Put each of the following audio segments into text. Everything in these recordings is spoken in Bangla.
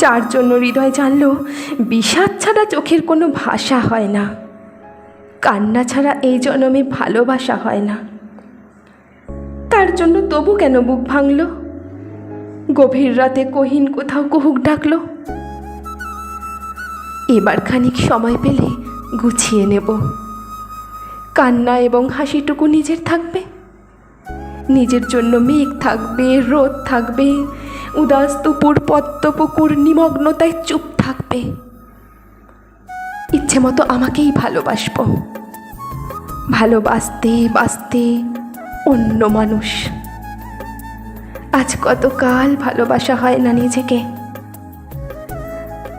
যার জন্য হৃদয় জানল, বিষাদ ছাড়া চোখের কোনো ভাষা হয় না। কান্না ছাড়া এই জন্মে ভালোবাসা হয় না। তার জন্য তবু কেন বুক ভাঙল? গভীর রাতে কহিন কোথাও কুহুক ডাকল? এবার খানিক সময় পেলে গুছিয়ে নেব। কান্না এবং হাসিটুকু নিজের থাকবে। নিজের জন্য মেঘ থাকবে, রোদ থাকবে উদাস দুপুর পদ্ম নিমগ্নতায় চুপ থাকবে। ইচ্ছে মতো আমাকেই ভালোবাসবো। ভালোবাসতে বাসতে অন্য মানুষ। আজ কতকাল ভালোবাসা হয় না নিজেকে।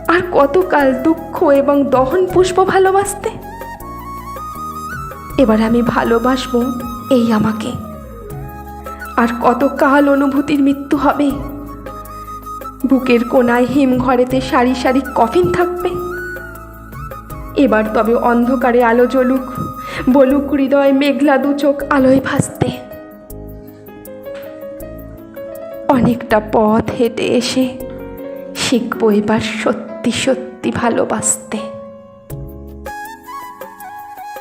আর কতকাল দুঃখ এবং দহন পুষ্প ভালোবাসতে। এবার আমি ভালোবাসবো এই আমাকে। আর কতকাল অনুভূতির মৃত্যু হবে? বুকের কোনায় হিমঘরেতে সারি সারি কফিন থাকবে। এবার তবে অন্ধকারে আলো জ্বলুক, বলুক হৃদয় মেঘলা দু চোখ আলোয় ভাসতে। অনেকটা পথ হেঁটে এসে শিখব এবার সত্যি সত্যি ভালোবাসতে।